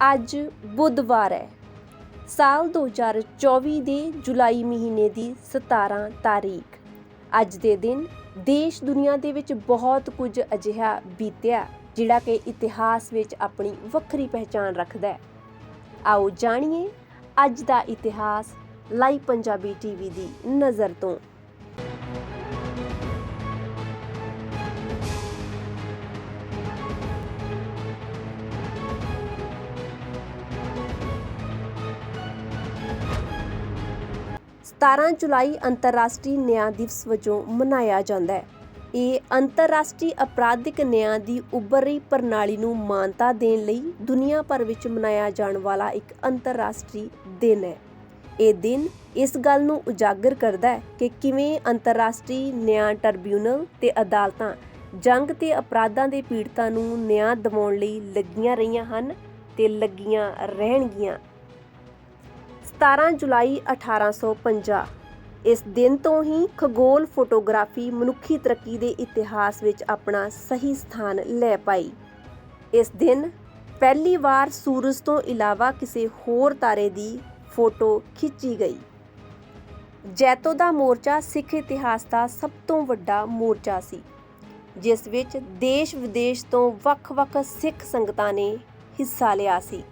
ਅੱਜ ਬੁੱਧਵਾਰ ਹੈ। ਸਾਲ 2024 ਦੇ ਜੁਲਾਈ ਮਹੀਨੇ ਦੀ 17 ਤਾਰੀਖ। ਅੱਜ ਦੇ ਦਿਨ ਦੇਸ਼ ਦੁਨੀਆ ਦੇ ਵਿੱਚ ਬਹੁਤ ਕੁਝ ਅਜਿਹਾ ਬੀਤਿਆ ਜਿਹੜਾ ਕਿ ਇਤਿਹਾਸ ਵਿੱਚ ਆਪਣੀ ਵੱਖਰੀ ਪਹਿਚਾਣ ਰੱਖਦਾ ਹੈ। ਆਓ ਜਾਣੀਏ ਅੱਜ ਦਾ ਇਤਿਹਾਸ ਲਾਈਵ ਪੰਜਾਬੀ ਟੀਵੀ ਦੀ ਨਜ਼ਰ ਤੋਂ। ਸਤਾਰਾਂ ਜੁਲਾਈ ਅੰਤਰਰਾਸ਼ਟਰੀ ਨਿਆਂ ਦਿਵਸ ਵਜੋਂ ਮਨਾਇਆ ਜਾਂਦਾ ਹੈ। ਇਹ ਅੰਤਰਰਾਸ਼ਟਰੀ ਅਪਰਾਧਿਕ ਨਿਆਂ ਦੀ ਉੱਭਰੀ ਪ੍ਰਣਾਲੀ ਨੂੰ ਮਾਨਤਾ ਦੇਣ ਲਈ ਦੁਨੀਆ ਭਰ ਵਿੱਚ ਮਨਾਇਆ ਜਾਣ ਵਾਲਾ ਇੱਕ ਅੰਤਰਰਾਸ਼ਟਰੀ ਦਿਨ ਹੈ। ਇਹ ਦਿਨ ਇਸ ਗੱਲ ਨੂੰ ਉਜਾਗਰ ਕਰਦਾ ਹੈ ਕਿ ਕਿਵੇਂ ਅੰਤਰਰਾਸ਼ਟਰੀ ਨਿਆਂ ਟ੍ਰਿਬਿਊਨਲ ਤੇ ਅਦਾਲਤਾਂ ਜੰਗ ਤੇ ਅਪਰਾਧਾਂ ਦੇ ਪੀੜਤਾਂ ਨੂੰ ਨਿਆਂ ਦਿਵਾਉਣ ਲਈ ਲੱਗੀਆਂ ਰਹੀਆਂ ਹਨ ਤੇ ਲੱਗੀਆਂ ਰਹਿਣਗੀਆਂ। 17 ਜੁਲਾਈ 1850 ਇਸ ਦਿਨ ਤੋਂ ਹੀ ਖਗੋਲ ਫੋਟੋਗ੍ਰਾਫੀ ਮਨੁੱਖੀ ਤਰੱਕੀ ਦੇ ਇਤਿਹਾਸ ਵਿੱਚ ਆਪਣਾ ਸਹੀ ਸਥਾਨ ਲੈ ਪਾਈ। ਇਸ ਦਿਨ ਪਹਿਲੀ ਵਾਰ ਸੂਰਜ ਤੋਂ ਇਲਾਵਾ ਕਿਸੇ ਹੋਰ ਤਾਰੇ ਦੀ ਫੋਟੋ ਖਿੱਚੀ ਗਈ। ਜੈਤੋ ਦਾ ਮੋਰਚਾ ਸਿੱਖ ਇਤਿਹਾਸ ਦਾ ਸਭ ਤੋਂ ਵੱਡਾ ਮੋਰਚਾ ਸੀ, ਜਿਸ ਵਿੱਚ ਦੇਸ਼ ਵਿਦੇਸ਼ ਤੋਂ ਵੱਖ-ਵੱਖ ਸਿੱਖ ਸੰਗਤਾਂ ਨੇ ਹਿੱਸਾ ਲਿਆ ਸੀ।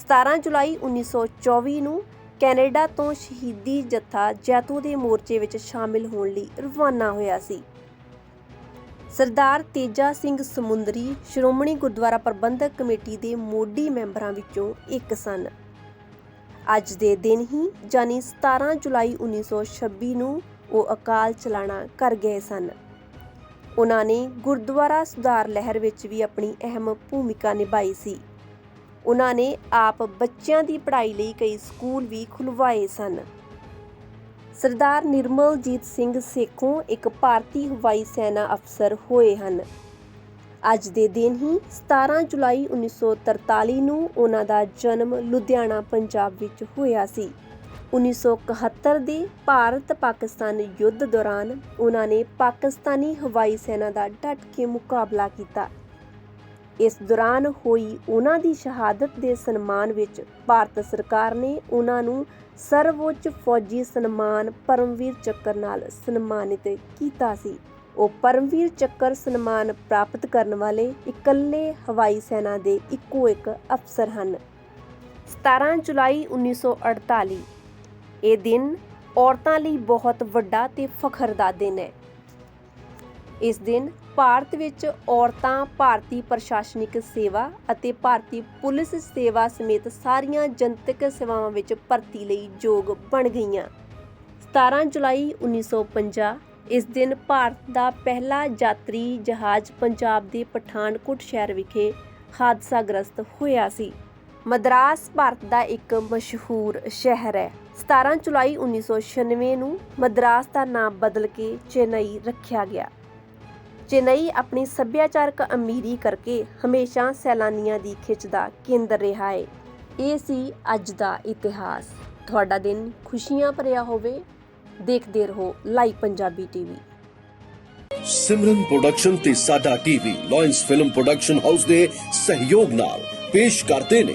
17 ਜੁਲਾਈ 1924 ਨੂੰ ਕੈਨੇਡਾ ਤੋਂ ਸ਼ਹੀਦੀ ਜੱਥਾ ਜੈਤੂ ਦੇ ਮੋਰਚੇ ਵਿੱਚ ਸ਼ਾਮਿਲ ਹੋਣ ਲਈ ਰਵਾਨਾ ਹੋਇਆ ਸੀ। ਸਰਦਾਰ ਤੇਜਾ ਸਿੰਘ ਸਮੁੰਦਰੀ ਸ਼੍ਰੋਮਣੀ ਗੁਰਦੁਆਰਾ ਪ੍ਰਬੰਧਕ ਕਮੇਟੀ ਦੇ ਮੋਢੀ ਮੈਂਬਰਾਂ ਵਿੱਚੋਂ ਇੱਕ ਸਨ। ਅੱਜ ਦੇ ਦਿਨ ਹੀ ਜਾਨੀ 17 ਜੁਲਾਈ 1926 ਨੂੰ ਉਹ ਅਕਾਲ ਚਲਾਣਾ ਕਰ ਗਏ ਸਨ। ਉਹਨਾਂ ਨੇ ਗੁਰਦੁਆਰਾ ਸੁਧਾਰ ਲਹਿਰ ਵਿੱਚ ਵੀ ਆਪਣੀ ਅਹਿਮ ਭੂਮਿਕਾ ਨਿਭਾਈ ਸੀ। ਉਹਨਾਂ ਨੇ ਆਪ ਬੱਚਿਆਂ ਦੀ ਪੜ੍ਹਾਈ ਲਈ ਕਈ ਸਕੂਲ ਵੀ ਖੁਲਵਾਏ ਸਨ। ਸਰਦਾਰ ਨਿਰਮਲਜੀਤ ਸਿੰਘ ਸੇਖੋਂ ਇੱਕ ਭਾਰਤੀ ਹਵਾਈ ਸੈਨਾ ਅਫਸਰ ਹੋਏ ਹਨ। ਅੱਜ ਦੇ ਦਿਨ ਹੀ 17 ਜੁਲਾਈ 1943 ਨੂੰ ਉਹਨਾਂ ਦਾ ਜਨਮ ਲੁਧਿਆਣਾ, ਪੰਜਾਬ ਵਿੱਚ ਹੋਇਆ ਸੀ। 1971 ਦੇ ਭਾਰਤ ਪਾਕਿਸਤਾਨ ਯੁੱਧ ਦੌਰਾਨ ਉਹਨਾਂ ਨੇ ਪਾਕਿਸਤਾਨੀ ਹਵਾਈ ਸੈਨਾ ਦਾ ਡਟ ਕੇ ਮੁਕਾਬਲਾ ਕੀਤਾ। ਇਸ ਦੌਰਾਨ ਹੋਈ ਉਹਨਾਂ ਦੀ ਸ਼ਹਾਦਤ ਦੇ ਸਨਮਾਨ ਵਿੱਚ ਭਾਰਤ ਸਰਕਾਰ ਨੇ ਉਹਨਾਂ ਨੂੰ ਸਰਵਉੱਚ ਫੌਜੀ ਸਨਮਾਨ, ਪਰਮਵੀਰ ਚੱਕਰ ਨਾਲ ਸਨਮਾਨਿਤ ਕੀਤਾ ਸੀ। ਉਹ ਪਰਮਵੀਰ ਚੱਕਰ ਸਨਮਾਨ ਪ੍ਰਾਪਤ ਕਰਨ ਵਾਲੇ ਇਕੱਲੇ ਹਵਾਈ ਸੈਨਾ ਦੇ ਇੱਕੋ ਇੱਕ ਅਫਸਰ ਹਨ। 17 ਜੁਲਾਈ 1948 ਇਹ ਦਿਨ ਔਰਤਾਂ ਲਈ ਬਹੁਤ ਵੱਡਾ ਤੇ ਫਖਰ ਦਾ ਦਿਨ ਹੈ। ਇਸ ਦਿਨ ਭਾਰਤ ਵਿੱਚ ਔਰਤਾਂ, ਭਾਰਤੀ ਪ੍ਰਸ਼ਾਸਨਿਕ ਸੇਵਾ ਅਤੇ ਭਾਰਤੀ ਪੁਲਿਸ ਸੇਵਾ ਸਮੇਤ ਸਾਰੀਆਂ ਜਨਤਕ ਸੇਵਾਵਾਂ ਵਿੱਚ ਭਰਤੀ ਲਈ ਯੋਗ ਬਣ ਗਈਆਂ। 17 ਜੁਲਾਈ 1950 ਇਸ ਦਿਨ ਭਾਰਤ ਦਾ ਪਹਿਲਾ ਯਾਤਰੀ ਜਹਾਜ਼ ਪੰਜਾਬ ਦੇ ਪਠਾਨਕੋਟ ਸ਼ਹਿਰ ਵਿਖੇ ਹਾਦਸਾਗ੍ਰਸਤ ਹੋਇਆ ਸੀ। ਮਦਰਾਸ ਭਾਰਤ ਦਾ ਇੱਕ ਮਸ਼ਹੂਰ ਸ਼ਹਿਰ ਹੈ। 17 ਜੁਲਾਈ 1996 ਨੂੰ ਮਦਰਾਸ ਦਾ ਨਾਮ ਬਦਲ ਕੇ ਚੇਨਈ ਰੱਖਿਆ ਗਿਆ। ਚੇਨਈ ਆਪਣੀ ਸੱਭਿਆਚਾਰਕ ਅਮੀਰੀ ਕਰਕੇ ਹਮੇਸ਼ਾ ਸੈਲਾਨੀਆਂ ਦੀ ਖਿੱਚ ਦਾ ਕੇਂਦਰ ਰਿਹਾ ਹੈ ਇਹ ਸੀ ਅੱਜ ਦਾ ਇਤਿਹਾਸ। ਤੁਹਾਡਾ ਦਿਨ ਖੁਸ਼ੀਆਂ ਭਰਿਆ ਹੋਵੇ। ਦੇਖਦੇ ਰਹੋ live Punjabi TV. Simran production ਤੇ ਸਾਡਾ TV lions film production house ਦੇ ਸਹਿਯੋਗ ਨਾਲ ਪੇਸ਼ ਕਰਦੇ ਨੇ